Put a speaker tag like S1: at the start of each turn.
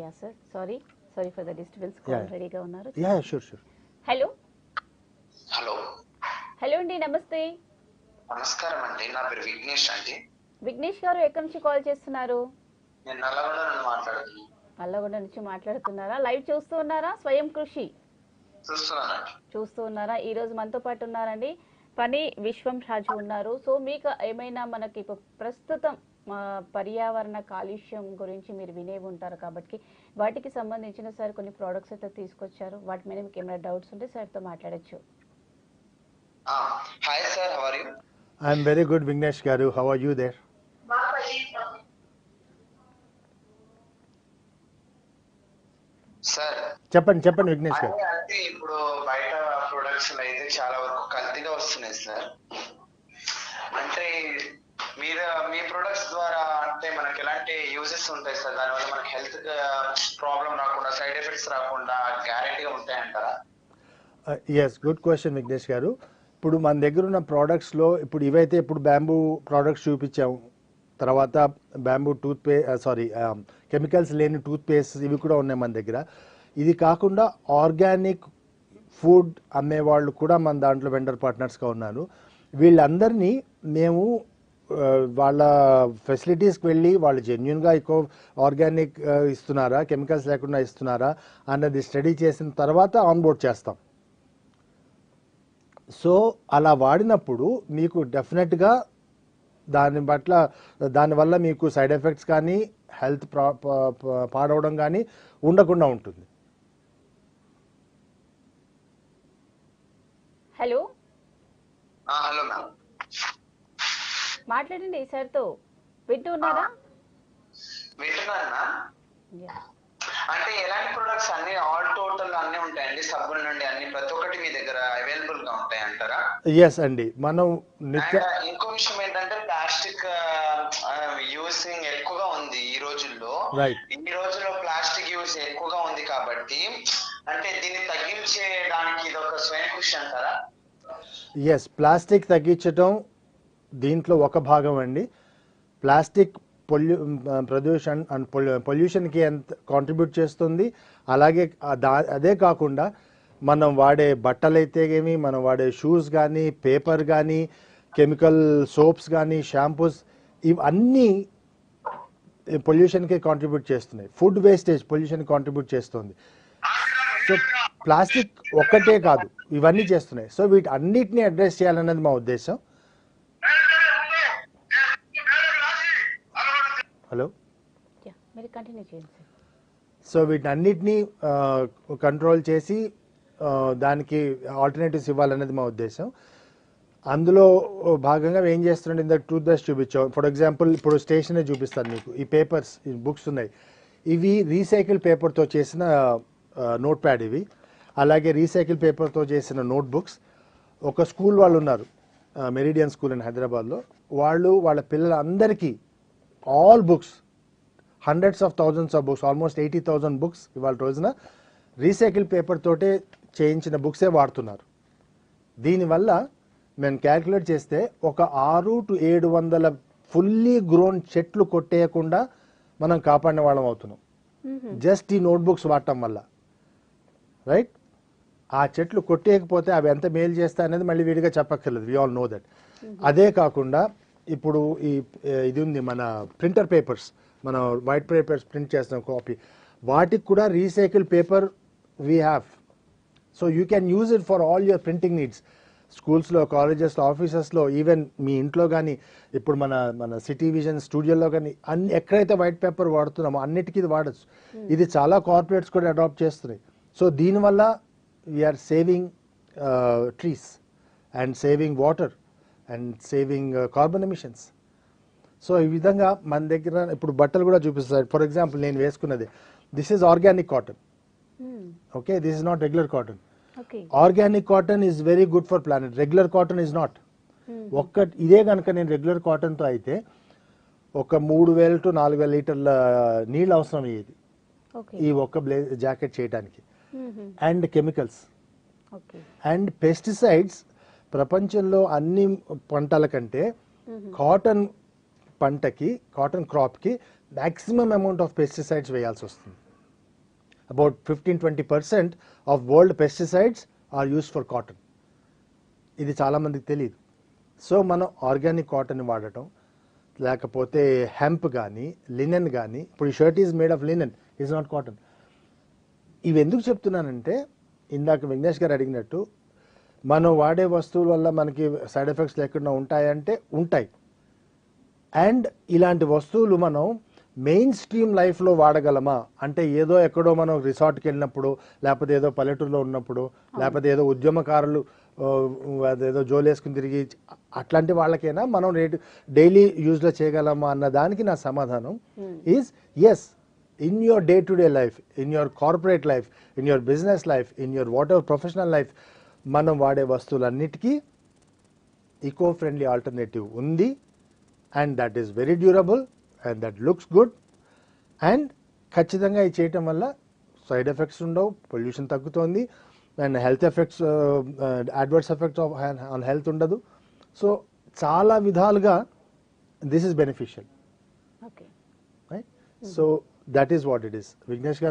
S1: Yeah sir sorry sorry for the disturbance. Call రెడీగా ఉన్నారు.
S2: Yeah sure sure
S1: hello
S3: hello
S1: hello అండి నమస్తే.
S3: నమస్కారం అండి. నా పేరు విఘ్నేష్ అండి.
S1: విఘ్నేష్ గారు ఎక్కడి నుంచి కాల్ చేస్తున్నారు?
S3: నేను నల్లగొండ నుండి మాట్లాడుతున్నాను
S1: నల్లగొండ నుంచి మాట్లాడుతున్నారా? లైవ్ చూస్తూ ఉన్నారా? స్వయం కృషి.
S3: చూస్తున్నానండి.
S1: చూస్తూ ఉన్నారా? ఈ రోజు మనతో పాటు ఉన్నారండి పని విశ్వం రాజు ఉన్నారు. సో మీకు ఏమైనా మనకి ఇప్పుడు ప్రస్తుతం పర్యావరణ కాలుష్యం గురించి మీరు వినే ఉంటారు కాబట్టి వాటికి సంబంధించిన సార్ కొన్ని ప్రోడక్ట్స్ అయితే తీసుకొచ్చారు. వాటి మీద మీకు ఏమైనా డౌట్స్ ఉంటే సార్తో మాట్లాడొచ్చు.
S3: Hi sir how are you
S2: I'm very good Vignesh garu. How are you there
S3: sir
S2: చెప్పండి చెప్పండి విఘ్నేష్ గారు.
S3: అంటే ఇప్పుడు బయట ప్రొడక్ట్స్ అయితే చాలా వరకు కల్తీగా వస్తున్నాయి సార్. అంటే మీరు మీ ప్రొడక్ట్స్ ద్వారా అంటే మనకి ఎలాంటి యూజెస్ ఉంటాయి సార్? దానివల్ల మనకి హెల్త్ ప్రాబ్లం రాకుండా సైడ్ ఎఫెక్ట్స్ రాకుండా గ్యారెంటీగా ఉంటాయంటారా?
S2: Yes good question Vighnesh garu. ఇప్పుడు మన దగ్గర ఉన్న ప్రోడక్ట్స్లో ఇప్పుడు ఇవైతే ఇప్పుడు బ్యాంబూ ప్రోడక్ట్స్ చూపించాము. తర్వాత bamboo tooth pay sorry chemicals లేని టూత్ పేస్ట్ ఇవి కూడా ఉన్నాయి మన దగ్గర. ఇది కాకుండా ఆర్గానిక్ ఫుడ్ అమ్మేవాళ్ళు కూడా మన దాంట్లో వెండర్ పార్ట్నర్స్గా ఉన్నారు. వీళ్ళందరినీ మేము వాళ్ళ ఫెసిలిటీస్కి వెళ్ళి వాళ్ళు జెన్యున్గా ఎక్కువ ఆర్గానిక్ ఇస్తున్నారా కెమికల్స్ లేకుండా ఇస్తున్నారా అన్నది స్టడీ చేసిన తర్వాత ఆన్బోర్డ్ చేస్తాం. సో అలా వాడినప్పుడు మీకు డెఫినెట్గా దాని పట్ల దానివల్ల మీకు సైడ్ ఎఫెక్ట్స్ కానీ హెల్త్ ప్రా పా- పా- పాడవడం కానీ ఉండకుండా ఉంటుంది.
S1: హలో?
S3: Hello ma'am.
S1: మాట్లాడండి సార్తో. వింటూ ఉన్నారా?
S3: వింటున్నాను మ్యామ్.
S1: Yeah.
S3: అంటే ఎలాంటి ప్రొడక్ట్స్ అన్ని ఆల్ టోటల్ అన్ని ఉంటాయండి? సబ్బుల నుండి అన్ని ప్రతి ఒక్కటి మీ దగ్గర అవైలబుల్గా ఉంటాయి అంటారా?
S2: ఎస్ అండి. మనం నిత్య
S3: ఇంకో విషయం ఏంటంటే ప్లాస్టిక్ యూసింగ్ ఎక్కువగా ఉంది ఈ రోజుల్లో.
S2: రైట్
S3: ఈ రోజుల్లో ప్లాస్టిక్ యూస్ ఎక్కువగా ఉంది కాబట్టి అంటే దీన్ని తగ్గించేయడానికి ఇది ఒక స్వయం కృషి అంటారా?
S2: ఎస్ ప్లాస్టిక్ తగ్గించటం దీంట్లో ఒక భాగం అండి. ప్లాస్టిక్ పొల్యూ ప్రదూషణ్ అండ్ పొల్యూషన్కి ఎంత కాంట్రిబ్యూట్ చేస్తుంది? అలాగే దా అదే కాకుండా మనం వాడే బట్టలైతే ఏమి మనం వాడే షూస్ కానీ పేపర్ కానీ కెమికల్ సోప్స్ కానీ షాంపూస్ ఇవన్నీ పొల్యూషన్కి కాంట్రిబ్యూట్ చేస్తున్నాయి. ఫుడ్ వేస్టేజ్ పొల్యూషన్ కాంట్రిబ్యూట్ చేస్తుంది. సో ప్లాస్టిక్ ఒక్కటే కాదు ఇవన్నీ చేస్తున్నాయి. సో వీటి అన్నిటిని అడ్రస్ చేయాలన్నది మా ఉద్దేశం. హలో? సో వీటన్నిటిని కంట్రోల్ చేసి దానికి ఆల్టర్నేటివ్స్ ఇవ్వాలనేది మా ఉద్దేశం. అందులో భాగంగా ఏం చేస్తుండే ఇందాక టూత్ బ్రష్ చూపించాం ఫర్ ఎగ్జాంపుల్ ఇప్పుడు స్టేషనరీ చూపిస్తాను మీకు. ఈ పేపర్స్ బుక్స్ ఉన్నాయి. ఇవి రీసైకిల్ పేపర్తో చేసిన నోట్ ప్యాడ్ ఇవి. అలాగే రీసైకిల్ పేపర్తో చేసిన నోట్ బుక్స్ ఒక స్కూల్ వాళ్ళు ఉన్నారు మెరిడియన్ స్కూల్ ఇన్ హైదరాబాద్లో. వాళ్ళు వాళ్ళ పిల్లలందరికీ all books hundreds of thousands of books almost eighty thousand books ఇవాళ రోజున రీసైకిల్ పేపర్ తోటే చేయించిన బుక్సే వాడుతున్నారు. దీనివల్ల మేము క్యాల్కులేట్ చేస్తే ఒక ఆరు టు ఏడు వందల ఫుల్లీ గ్రోన్ చెట్లు కొట్టేయకుండా మనం కాపాడిన వాళ్ళం అవుతున్నాం. జస్ట్ ఈ నోట్బుక్స్ వాడటం వల్ల. రైట్? ఆ చెట్లు కొట్టేయకపోతే అవి ఎంత మేలు చేస్తాయి అనేది మళ్ళీ విడిగా చెప్పక్కర్లేదు. వి ఆల్ నో దట్ అదే కాకుండా ఇప్పుడు ఈ ఇది ఉంది మన ప్రింటర్ పేపర్స్. మన వైట్ పేపర్స్ ప్రింట్ చేస్తున్న కాపీ. వాటికి కూడా recycle paper we have so you can use it for all your printing needs స్కూల్స్లో కాలేజెస్లో ఆఫీసెస్లో ఈవెన్ మీ ఇంట్లో కానీ ఇప్పుడు మన మన సిటీ విజన్ స్టూడియోలో కానీ అన్ని ఎక్కడైతే వైట్ పేపర్ వాడుతున్నామో అన్నిటికీ ఇది వాడచ్చు. ఇది చాలా కార్పొరేట్స్ కూడా అడాప్ట్ చేస్తున్నాయి. సో దీనివల్ల we're saving trees and saving water and saving carbon emissions so ఈ విధంగా మన దగ్గర ఇప్పుడు బట్టలు కూడా చూపిస్తారు. ఫర్ ఎగ్జాంపుల్ నేను వేసుకున్నది this is organic cotton okay this is not regular cotton organic cotton is very good for planet regular cotton is not ఒక్క ఇదే కనుక నేను రెగ్యులర్ కాటన్తో అయితే ఒక మూడు వేల టు నాలుగు వేల లీటర్ల నీళ్ళు అవసరం అయ్యేది. ఈ ఒక్క బ్లే జాకెట్ చేయడానికి అండ్ కెమికల్స్. అండ్ పెస్టిసైడ్స్ ప్రపంచంలో అన్ని పంటల కంటే కాటన్ పంటకి కాటన్ క్రాప్కి మ్యాక్సిమం అమౌంట్ ఆఫ్ పెస్టిసైడ్స్ వేయాల్సి వస్తుంది. About fifteen twenty percent of world pesticides are used for cotton. ఇది చాలామందికి తెలియదు సో మనం ఆర్గానిక్ కాటన్ వాడటం లేకపోతే హెంప్ కానీ లినెన్ కానీ ఇప్పుడు shirt is made of linen is not cotton. ఇవి ఎందుకు చెప్తున్నానంటే ఇందాక విఘ్నేష్ గారు అడిగినట్టు మనం వాడే వస్తువుల వల్ల మనకి సైడ్ ఎఫెక్ట్స్ లేకుండా ఉంటాయంటే ఉంటాయి. అండ్ ఇలాంటి వస్తువులు మనం మెయిన్ స్ట్రీమ్ లైఫ్లో వాడగలమా? అంటే ఏదో ఎక్కడో మనం రిసార్ట్కి వెళ్ళినప్పుడు లేకపోతే ఏదో పల్లెటూరులో ఉన్నప్పుడు లేకపోతే ఏదో ఉద్యమకారులు అదేదో జోలేసుకుని తిరిగి అట్లాంటి వాళ్ళకైనా మనం రేటు డైలీ యూజ్లో చేయగలమా అన్న దానికి నా సమాధానం is yes in your day to day life in your corporate life in your business life in your whatever professional life మనం వాడే వస్తువులన్నిటికీ ఈకో ఫ్రెండ్లీ ఆల్టర్నేటివ్ ఉంది. And that is very durable and that looks good and ఖచ్చితంగా ఇది చేయటం వల్ల side effects ఉండవు pollution తగ్గుతోంది. And health effects adverse effects on health ఉండదు. సో చాలా విధాలుగా this is beneficial
S1: okay
S2: right so that is what it is Vignesh garu